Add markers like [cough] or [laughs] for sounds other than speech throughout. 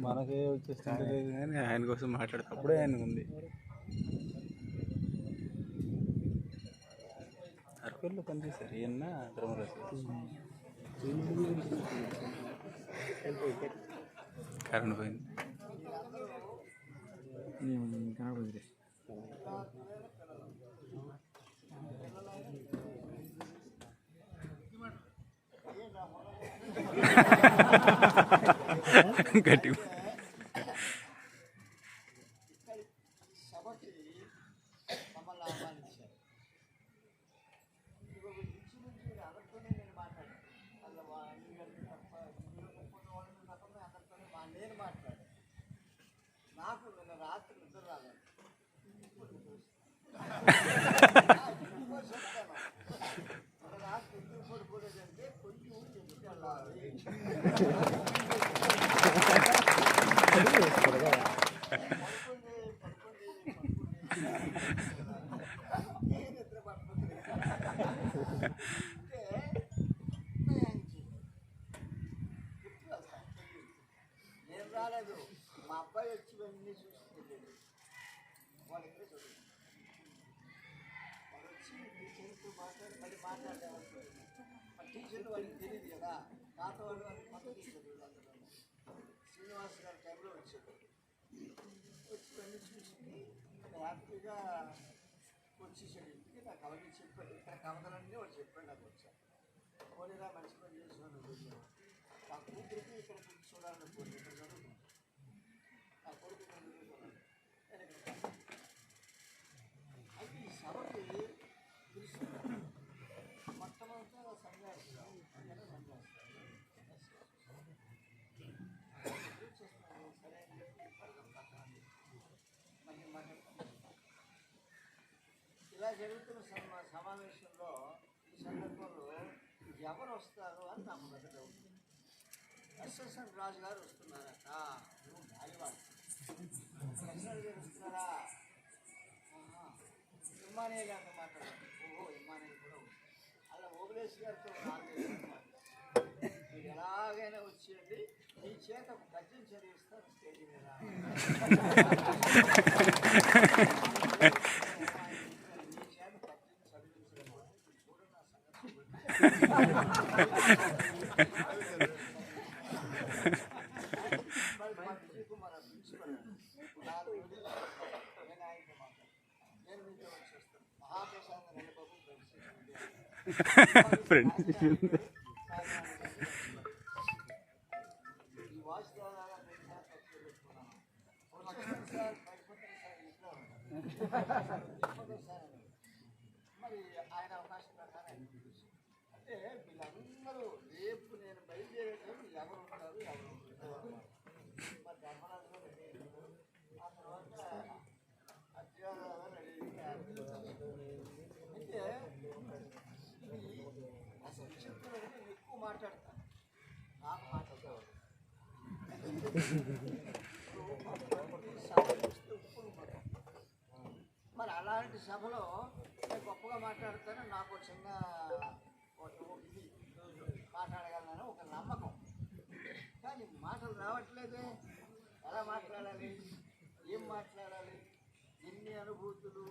మనకే వచ్చేస్తుంటే లేదు కానీ ఆయన కోసం మాట్లాడతా. అప్పుడే ఆయనకు ఉంది. అరకుల్లో పనిచేశారు. ఈయన ధర్మరాజు కరెంట్ పోయింది కనపడింది [laughs] గట్టి నేను మా అబ్బాయి వచ్చి ఇవన్నీ చూసుకుంటుంది వాళ్ళ ఇక్కడ చూడండి వాళ్ళు వచ్చి టీచర్తో మాట్లాడి మళ్ళీ మాట్లాడేవాడు మా టీచర్లు వాళ్ళకి తెలియదు కదా. పాత వాళ్ళు వాళ్ళకి కొత్త టీచర్లు అందరూ శ్రీనివాస్ గారి టైంలో వచ్చాడు. వచ్చి ఇవన్నీ చూసి హ్యాపీగా వచ్చేసాడు ఇంటికి. నాకు అవన్నీ చెప్పాడు. ఇక్కడ కవతలన్నీ వాళ్ళు చెప్పాడు నాకు వచ్చాను పోలీరా మంచి పని చేస్తున్నాను. నా మా కూతురికి ఇక్కడ చూడాలని పోటీ ఇక్కడ చదువుకుంది నా కొడుకు ఇక్కడ చదువుకున్నాడు నేను ఇక్కడ కాదు. అయితే ఈ సభకి పిలుస్తున్నాను మొట్టమొదట సన్యాసి సన్యాసి సరే అని చెప్పి మళ్ళీ ఇలా జరుగుతున్న సమా- సమావేశంలో ఈ సందర్భంలో ఎవరు వస్తారు అని నాకు పెద్ద డౌట్ ఎస్ఎస్ఎన్ రాజు గారు వస్తున్నారట. ఎస్ఎన్ గారు గారితో మాట్లాడారు ఓహో కూడా అలా ఓబులేష్ గారితో మీరు ఎలాగైనా వచ్చేయండి మీ చేత ఒక గద్యం చదివిస్తారు స్టేజ్ మీద మీ చేత గద్యం చదివించడం చూడండి ఫ్రెండ్ ఈ వాచ్ ద్వారా రెండు సార్లు ఖర్చు పెట్టుకున్నాను ఒక లక్ష సార్ పడిపోతాను సార్ ఇంట్లో పడిపోతాను సార్ అని. మరి ఆయన అవకాశం ప్రకారం ఆయన పిలిచారు. అంటే వీళ్ళందరూ రేపు నేను బయలుదేరేటప్పుడు ఎవరు ఉంటారు ఎవరు ఉంటారు మరి ధర్మరాజు గారు రెడీ అయ్యారు. ఆ తర్వాత అధ్యాయులు గారు రెడీ అయ్యారు. అయితే ఇది అసలు విచిత్రం అంటే నేను ఎక్కువ మాట్లాడతాను నాకు మాట్లాడతాను సభ చూస్తే ఉప్పులు పడతాయి. మరి అలాంటి సభలో నేను గొప్పగా మాట్లాడతాను నాకు ఒక చిన్న ఇది మాట్లాడగలను ఒక నమ్మకం. కానీ మాటలు రావట్లేదే. ఎలా మాట్లాడాలి? ఏం మాట్లాడాలి? ఎన్ని అనుభూతులు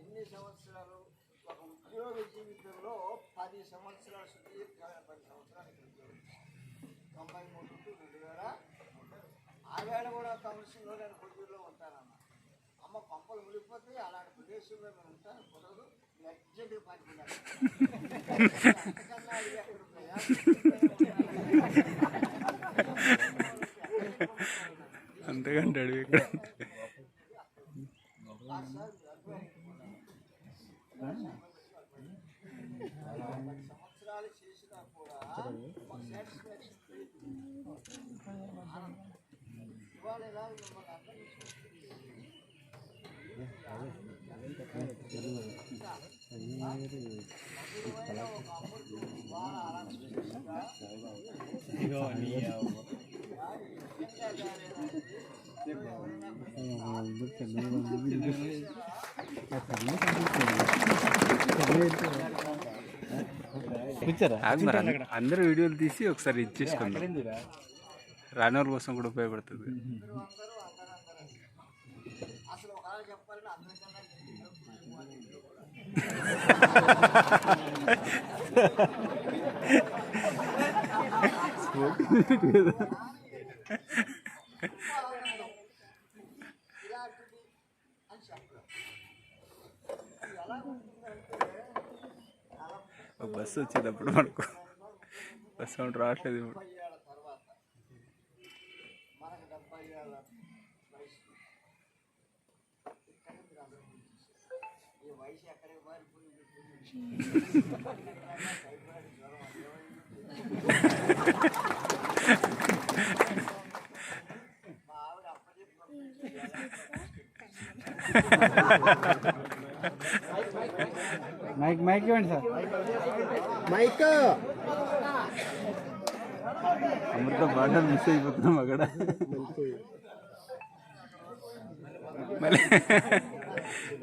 ఎన్ని సంవత్సరాలు? ఒక ఉద్యోగ జీవితంలో పది సంవత్సరాలు సుదీర్ఘమైన పది సంవత్సరాలు ఇక్కడ తొంభై మూడు నుండి రెండు వేల ఆవేళ కూడా కౌన్సిల్లో నేను కొద్దిలో ఉంటానన్న అమ్మ పంపలు మునిగిపోతే అలాంటి ప్రదేశంలో నేను ఉంటాను కుదరదు అర్జెంట్గా పనికిన్నాను అంతకన్నా ఇది ఎక్కడ ఉన్నాయా? అంతేకంటాడు ఇక్కడ కాదు సార్, అందరూ వీడియోలు తీసి ఒకసారి ఇచ్చేసుకుందాం రానోళ్ళ కోసం కూడా ఉపయోగపడుతుంది. బస్సు వచ్చేటప్పుడు మనకు. బస్సు రావట్లేదు ఇప్పుడు చెప్పాలంటే అందరికన్నా గట్టిగా కుటుంబం వాళ్ళ ఇంట్లో కూడా ఆనందం. ఇలాంటిది అని చెప్పడం అది ఎలా ఉంటుందంటే చాలా ఒక బస్సు వచ్చేటప్పుడు మనకు బస్ సౌండ్ రావట్లేదు ఇప్పుడు డెబ్బై ఏళ్ళ తర్వాత మనకు డెబ్బై ఏళ్ళ వయసు ఇక్కడ మీరు అందరూ గుర్తించారు. ఈ వయసు ఎక్కడికి మారిపోయింది? మా ఆవిడ మైక్ మైక్ ఇవ్వండి సార్. మైక్. అమృత బాగా మిస్ అయిపోతున్నాం అక్కడ. మళ్ళీ. [laughs]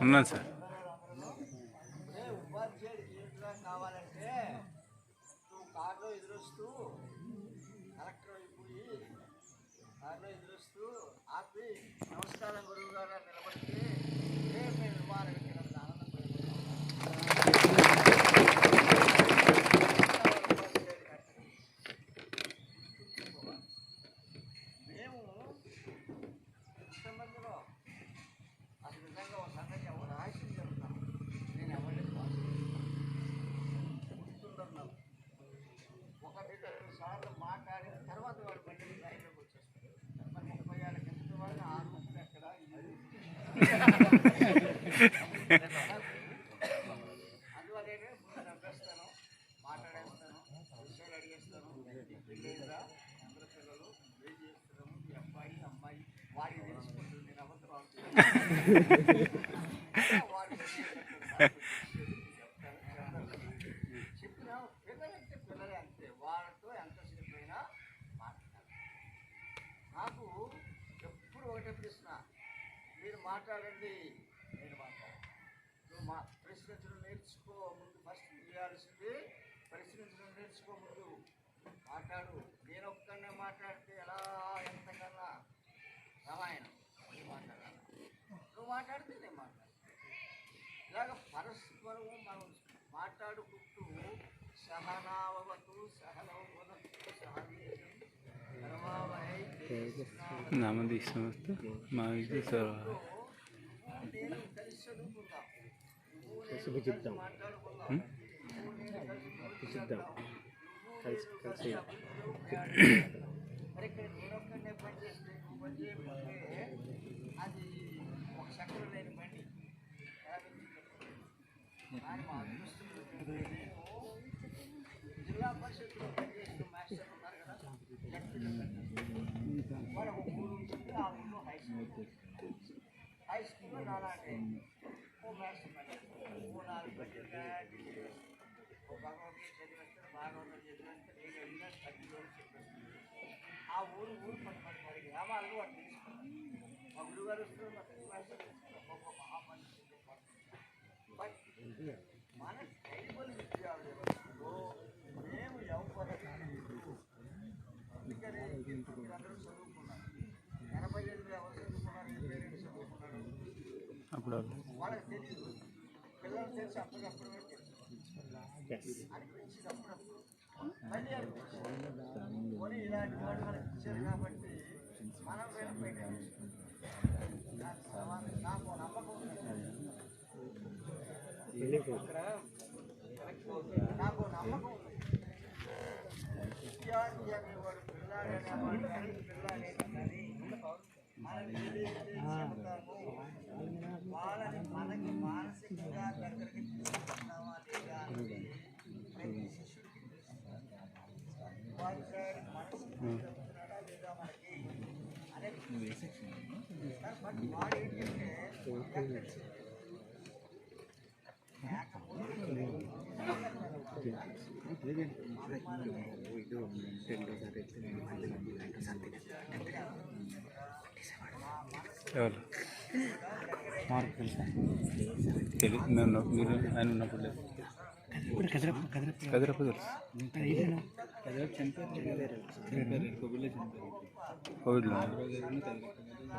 ఉన్నాను సార్. ఏ ఉపాధ్యాయుడికి ఏంటిరా కావాలంటే నువ్వు కారులో ఎదురొస్తూ కలెక్టర్ అయిపోయి కారులో ఎదురొస్తూ ఆపి నమస్కారం గురువు గారు [laughs] నాకు ఎప్పుడు ఒకటే ప్రశ్న. మాట్లాడండి. నేను మాట్లాడాలి నువ్వు మా ప్రశ్నించడం నేర్చుకో ముందు ఫస్ట్ చేయాల్సింది ప్రశ్నించడం నేర్చుకో ముందు. మాట్లాడు. నేను ఒక్కనే మాట్లాడితే ఎలా ఎంతకన్నా రామాయణం. నువ్వు మాట్లాడాలి నువ్వు మాట్లాడితే నేను మాట్లాడు ఇలాగ పరస్పరము మనం మాట్లాడుకుంటూ సహనావతు సహనవతు సహనీయం కర్మావహై సంస్థ మా విద్య సర్వ కలిసి నువ్వు నేను కలిసి కలిసి ఊరు ఊరు పది మరి గ్రామాలు గ్రామాల్లో వాడు మా గురుగారు వస్తారు మా తెలుగు మాస్టర్ వస్తారు. మేము ఎవరు అందుకని మీరందరూ చదువుకున్నారు ఎనభై ఎనిమిది ఎవరు చదువుకున్నారు ఎనభై చదువుకున్నారు వాళ్ళకి తెలియదు పిల్లలు తెలిసి అప్పటికప్పుడు తెలుసు అనిపించింది అప్పుడప్పుడు మళ్ళీ అనిపించింది కొని ఇలాంటి వాడు మనకి ఇచ్చారు కాబట్టి మనం వెళ్ళిపోయిన నాకు నమ్మకం ఉంది నాకు నమ్మకం ఉంది విద్యార్థి అనేవాడు పిల్లాడనేవాడు కానీ పిల్లాడే కానీ మనం ఏదైతే ఎక్కడ ఎవరు? మార్క్ తెలుసా తెలియదు నేను మీరు ఆయన ఉన్నప్పుడు లేదు. ఇప్పుడు కదరపు కదరపు కదిరపు తెలుసు. కోవిడ్లో.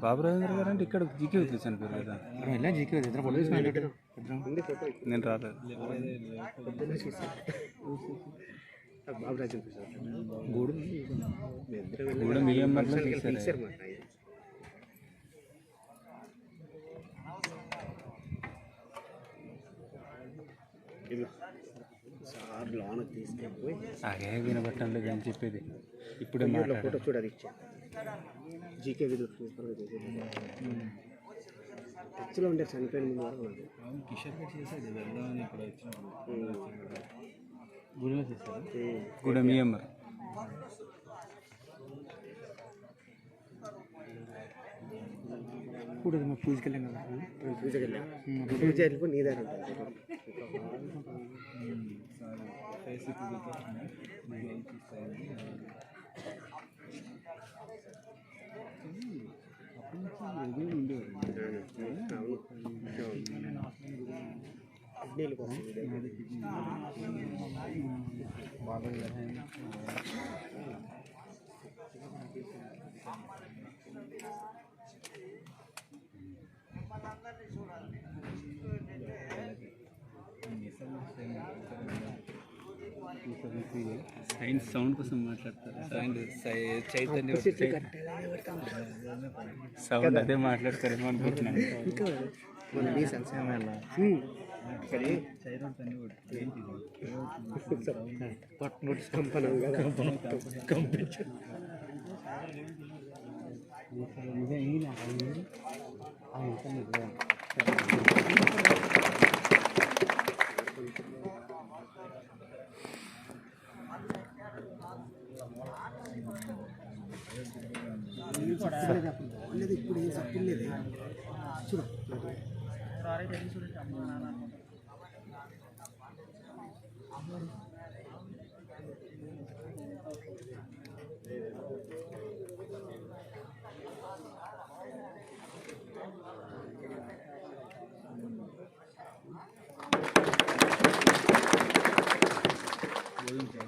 బాబు రాజేంద్ర గారు అంటే ఇక్కడ జీకే వదిలి చనిపోయారు కదా. జీకే నేను రాలేదు. కూడా మీ ఎంఆర్లో తీసారు సార్ లోన తీసుకెళ్ళిపోయి అదే వినబట్టం లేదు అని చెప్పేది? ఇప్పుడే ఫోటో మాట్లాడారు చూడ అది ఇచ్చా. జీకే విధులు సూపర్గా చేసేది టచ్లో ఉండే చనిపోయిన ముందు వరకు ఉంది. గుడిలో చేస్తారు కూడా మీ ఎంఆర్ ఇప్పుడు మేము పూజకి వెళ్ళాం కదా. పూజకి వెళ్ళాం. పూజ వెళ్ళిపోయి నీ దగ్గర ఉంటుంది కిడ్నీలు కోసం సైన్స్ సౌండ్ కోసం మాట్లాడతారు. సౌండ్ చైతన్య సౌండ్ అదే మాట్లాడతారేమో అనుకుంటున్నాను. కంపనం ఉన్నది ఇప్పుడు ఏం సప్పు లేదు చూడు